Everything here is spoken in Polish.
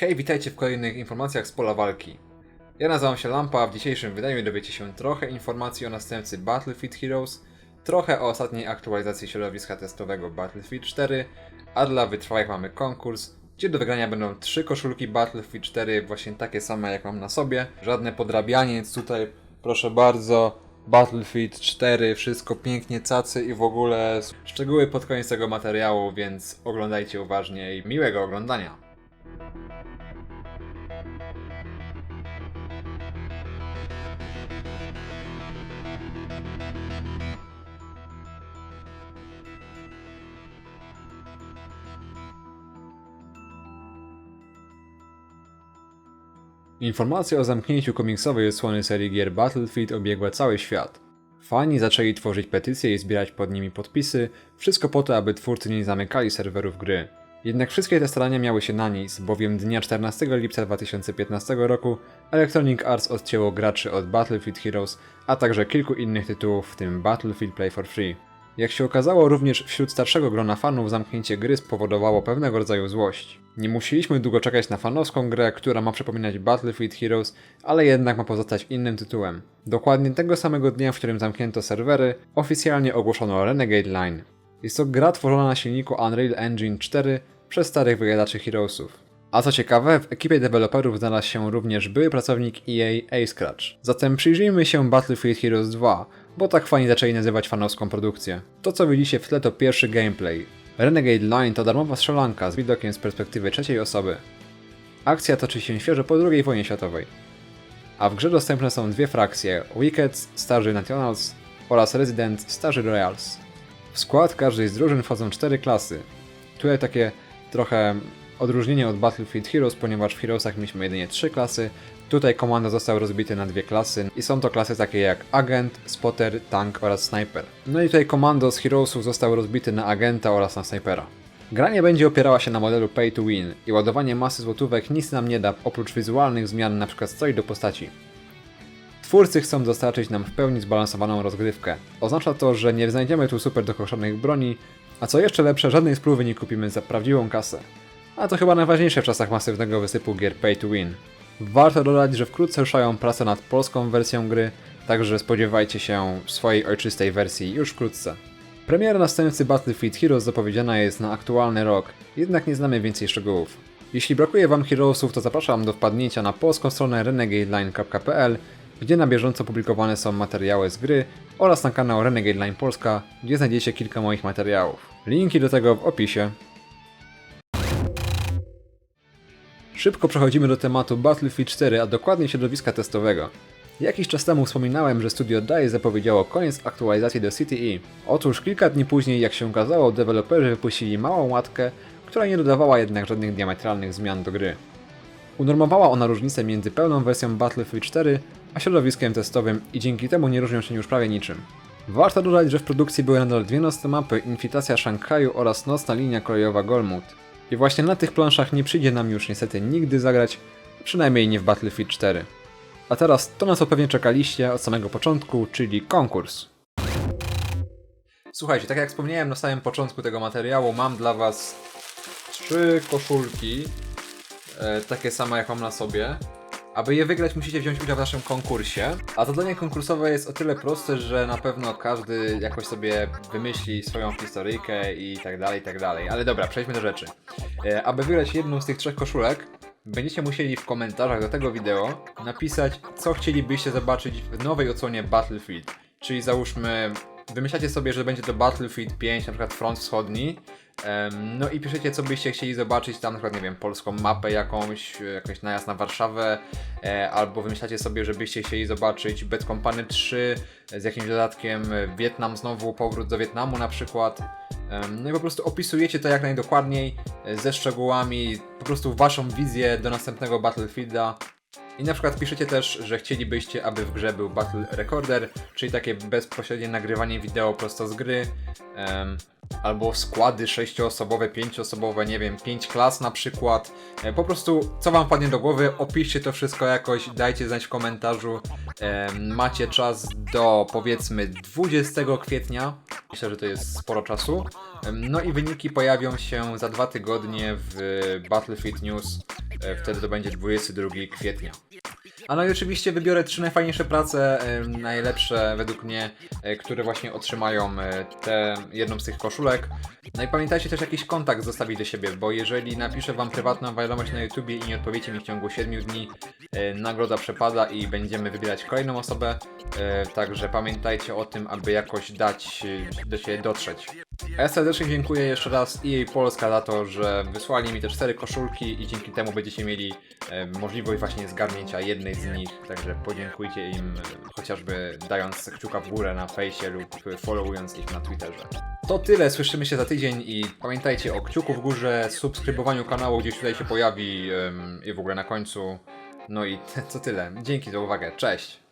Hej, witajcie w kolejnych informacjach z pola walki. Ja nazywam się Lampa, a w dzisiejszym wydaniu dowiecie się trochę informacji o następcy Battlefield Heroes, trochę o ostatniej aktualizacji środowiska testowego Battlefield 4, a dla wytrwałych mamy konkurs, gdzie do wygrania będą trzy koszulki Battlefield 4, właśnie takie same jak mam na sobie. Żadne podrabianie, więc tutaj proszę bardzo, Battlefield 4, wszystko pięknie cacy i w ogóle szczegóły pod koniec tego materiału, więc oglądajcie uważnie i miłego oglądania. Informacja o zamknięciu komiksowej odsłony serii gier Battlefield obiegła cały świat. Fani zaczęli tworzyć petycje i zbierać pod nimi podpisy, wszystko po to, aby twórcy nie zamykali serwerów gry. Jednak wszystkie te starania miały się na nic, bowiem dnia 14 lipca 2015 roku Electronic Arts odcięło graczy od Battlefield Heroes, a także kilku innych tytułów, w tym Battlefield Play for Free. Jak się okazało, również wśród starszego grona fanów zamknięcie gry spowodowało pewnego rodzaju złość. Nie musieliśmy długo czekać na fanowską grę, która ma przypominać Battlefield Heroes, ale jednak ma pozostać innym tytułem. Dokładnie tego samego dnia, w którym zamknięto serwery, oficjalnie ogłoszono Renegade Line. Jest to gra tworzona na silniku Unreal Engine 4 przez starych wyjadaczy Heroesów. A co ciekawe, w ekipie deweloperów znalazł się również były pracownik EA Ace Scratch. Zatem przyjrzyjmy się Battlefield Heroes 2, bo tak fani zaczęli nazywać fanowską produkcję. To co widzicie w tle to pierwszy gameplay. Renegade Line to darmowa strzelanka z widokiem z perspektywy trzeciej osoby. Akcja toczy się świeżo po II wojnie światowej. A w grze dostępne są dwie frakcje Wicked, Starzy Nationals oraz Resident, Starzy Royals. W skład każdej z drużyn wchodzą cztery klasy. Tutaj takie trochę odróżnienie od Battlefield Heroes, ponieważ w Heroesach mieliśmy jedynie trzy klasy. Tutaj komando został rozbity na dwie klasy i są to klasy takie jak Agent, Spotter, Tank oraz Sniper. No i tutaj komando z Heroesów został rozbity na Agenta oraz na Snipera. Gra nie będzie opierała się na modelu Pay to Win i ładowanie masy złotówek nic nam nie da oprócz wizualnych zmian np. stroj do postaci. Twórcy chcą dostarczyć nam w pełni zbalansowaną rozgrywkę. Oznacza to, że nie znajdziemy tu super dokoszonych broni, a co jeszcze lepsze, żadnej spluwy nie kupimy za prawdziwą kasę. A to chyba najważniejsze w czasach masywnego wysypu gier Pay to Win. Warto dodać, że wkrótce ruszają prace nad polską wersją gry, także spodziewajcie się swojej ojczystej wersji już wkrótce. Premiera następcy Battlefield Heroes zapowiedziana jest na aktualny rok, jednak nie znamy więcej szczegółów. Jeśli brakuje Wam Heroesów, to zapraszam do wpadnięcia na polską stronę renegadeline.pl, gdzie na bieżąco publikowane są materiały z gry oraz na kanał Renegade Line Polska, gdzie znajdziecie kilka moich materiałów. Linki do tego w opisie. Szybko przechodzimy do tematu Battlefield 4, a dokładnie środowiska testowego. Jakiś czas temu wspominałem, że studio DICE zapowiedziało koniec aktualizacji do CTE. Otóż kilka dni później, jak się okazało, deweloperzy wypuścili małą łatkę, która nie dodawała jednak żadnych diametralnych zmian do gry. Unormowała ona różnicę między pełną wersją Battlefield 4 a środowiskiem testowym i dzięki temu nie różnią się już prawie niczym. Warto dodać, że w produkcji były nadal dwie nocne mapy, Infiltracja Szanghaju oraz nocna linia kolejowa Golmud. I właśnie na tych planszach nie przyjdzie nam już niestety nigdy zagrać, przynajmniej nie w Battlefield 4. A teraz to na co pewnie czekaliście od samego początku, czyli konkurs. Słuchajcie, tak jak wspomniałem na samym początku tego materiału, mam dla was trzy koszulki, e, takie same jak mam na sobie. Aby je wygrać, musicie wziąć udział w naszym konkursie. A zadanie konkursowe jest o tyle proste, że na pewno każdy jakoś sobie wymyśli swoją historyjkę i tak dalej, i tak dalej. Ale dobra, przejdźmy do rzeczy. E, aby wygrać jedną z tych trzech koszulek, będziecie musieli w komentarzach do tego wideo napisać, co chcielibyście zobaczyć w nowej odsłonie Battlefield. Czyli załóżmy, wymyślacie sobie, że będzie to Battlefield 5, na przykład front wschodni, No i piszecie, co byście chcieli zobaczyć, tam na przykład, nie wiem, polską mapę jakąś, e, jakiś najazd na Warszawę, e, albo wymyślacie sobie, że byście chcieli zobaczyć Bad Company 3 z jakimś dodatkiem, e, Wietnam znowu, powrót do Wietnamu na przykład. No i po prostu opisujecie to jak najdokładniej, ze szczegółami, po prostu waszą wizję do następnego Battlefielda. I na przykład piszecie też, że chcielibyście, aby w grze był Battle Recorder, czyli takie bezpośrednie nagrywanie wideo prosto z gry. em, albo składy sześcioosobowe, pięcioosobowe, nie wiem, pięć klas na przykład. E, Po prostu, co wam padnie do głowy, opiszcie to wszystko jakoś, dajcie znać w komentarzu. Macie czas do powiedzmy 20 kwietnia. Myślę, że to jest sporo czasu. No i wyniki pojawią się za dwa tygodnie w Battlefield News. E, Wtedy to będzie 22 kwietnia. A no i oczywiście wybiorę trzy najfajniejsze prace, najlepsze według mnie, e, które właśnie otrzymają e, tę jedną z tych koszulek. No i pamiętajcie też jakiś kontakt zostawić do siebie, bo jeżeli napiszę wam prywatną wiadomość na YouTubie i nie odpowiecie mi w ciągu 7 dni, nagroda przepada i będziemy wybierać kolejną osobę. Także pamiętajcie o tym, aby jakoś dać do siebie dotrzeć. Ja serdecznie dziękuję jeszcze raz EA Polska za to, że wysłali mi te cztery koszulki i dzięki temu będziecie mieli e, możliwość właśnie zgarnięcia jednej z nich, także podziękujcie im e, chociażby dając kciuka w górę na fejsie lub followując ich na Twitterze. To tyle, słyszymy się za tydzień i pamiętajcie o kciuku w górze, subskrybowaniu kanału, gdzieś tutaj się pojawi i w ogóle na końcu. No i to tyle. Dzięki za uwagę, cześć!